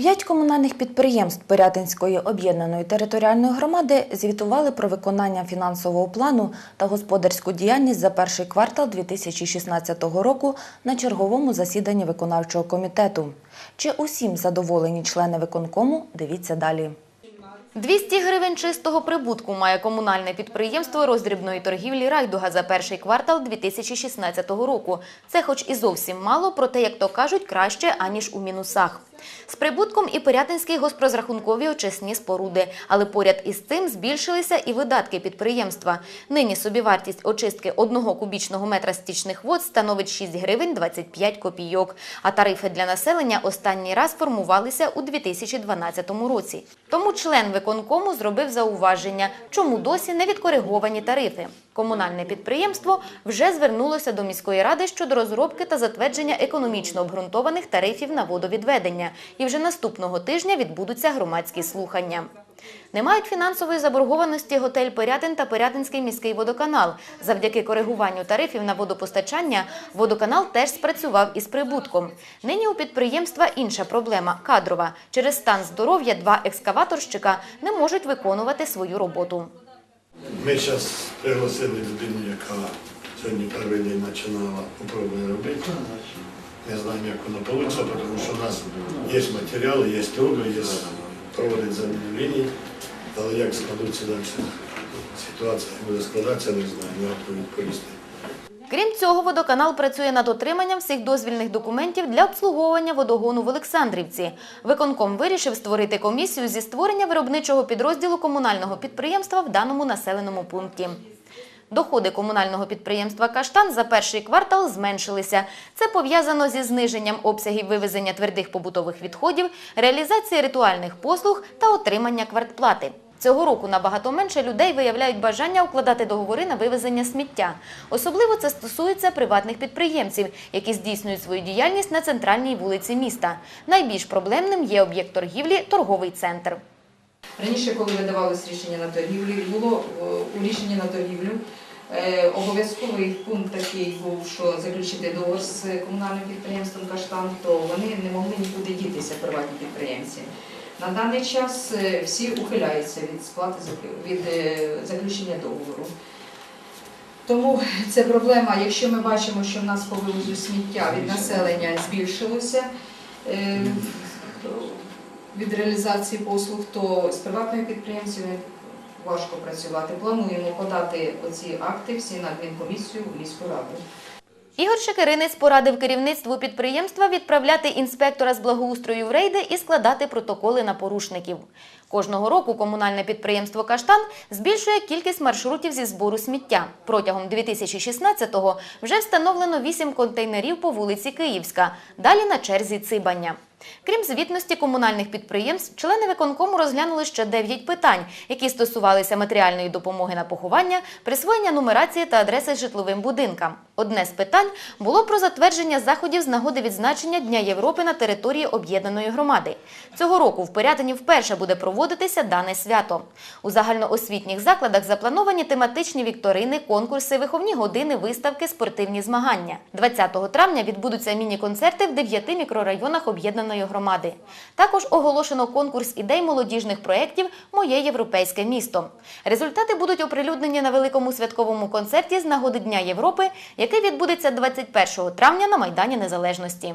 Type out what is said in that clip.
П'ять комунальних підприємств Пирятинської об'єднаної територіальної громади звітували про виконання фінансового плану та господарську діяльність за перший квартал 2016 року на черговому засіданні виконавчого комітету. Чи усім задоволені члени виконкому? Дивіться далі. 200 гривень чистого прибутку має комунальне підприємство роздрібної торгівлі «Райдуга» за перший квартал 2016 року. Це хоч і зовсім мало, проте, як то кажуть, краще, аніж у мінусах. З прибутком і Пирятинські госпрозрахункові очисні споруди, але поряд із цим збільшилися і видатки підприємства. Нині собівартість очистки одного кубічного метра стічних вод становить 6 гривень 25 копійок, а тарифи для населення останній раз формувалися у 2012 році. Тому член виконкому зробив зауваження, чому досі не відкориговані тарифи. Комунальне підприємство вже звернулося до міської ради щодо розробки та затвердження економічно обґрунтованих тарифів на водовідведення. І вже наступного тижня відбудуться громадські слухання. Не мають фінансової заборгованості готель Пирятин та Пирятинський міський водоканал. Завдяки коригуванню тарифів на водопостачання водоканал теж спрацював із прибутком. Нині у підприємства інша проблема кадрова. Через стан здоров'я два екскаваторщика не можуть виконувати свою роботу. Ми зараз пригласили людину, яка сьогодні перший день починала спробувати робити. Не знаємо, як воно вийде, тому що у нас є матеріали, є труби, є проводить заміну ліній, але як складуться далі ситуація буде складатися, не знаю, не відповісти. Крім цього, водоканал працює над отриманням всіх дозвільних документів для обслуговування водогону в Олександрівці. Виконком вирішив створити комісію зі створення виробничого підрозділу комунального підприємства в даному населеному пункті. Доходи комунального підприємства Каштан за перший квартал зменшилися. Це пов'язано зі зниженням обсягів вивезення твердих побутових відходів, реалізації ритуальних послуг та отримання квартплати. Цього року набагато менше людей виявляють бажання укладати договори на вивезення сміття. Особливо це стосується приватних підприємців, які здійснюють свою діяльність на центральній вулиці міста. Найбільш проблемним є об'єкт торгівлі торговий центр. Раніше, коли видавалось рішення на торгівлю, було е, у рішенні на торгівлю е, обов'язковий пункт такий був, що заключити договор з комунальним підприємством Каштан, то вони не могли нікуди дітися, приватні підприємці. На даний час е, всі ухиляються від сплати від е, заключення договору. Тому це проблема, якщо ми бачимо, що в нас по вивозу сміття від населення збільшилося е, від реалізації послуг, то з приватними підприємцями важко працювати. Плануємо подати оці акти всі на адмінкомісію в міську раду. Ігор Шекеринець порадив керівництву підприємства відправляти інспектора з благоустрою в рейди і складати протоколи на порушників. Кожного року комунальне підприємство Каштан збільшує кількість маршрутів зі збору сміття. Протягом 2016-го вже встановлено 8 контейнерів по вулиці Київська. Далі на черзі Цибання. Крім звітності комунальних підприємств, члени виконкому розглянули ще 9 питань, які стосувалися матеріальної допомоги на поховання, присвоєння нумерації та адреси житловим будинкам. Одне з питань було про затвердження заходів з нагоди відзначення Дня Європи на території об'єднаної громади. Цього року в Пирятині вперше буде проводитися дане свято. У загальноосвітніх закладах заплановані тематичні вікторини, конкурси, виховні години, виставки, спортивні змагання. 20 травня відбудуться міні-концерти в 9 мікрорайонах об'єднаної громади. Також оголошено конкурс ідей молодіжних проєктів Моє європейське місто. Результати будуть оприлюднені на великому святковому концерті з нагоди Дня Європи, який відбудеться 21 травня на Майдані Незалежності.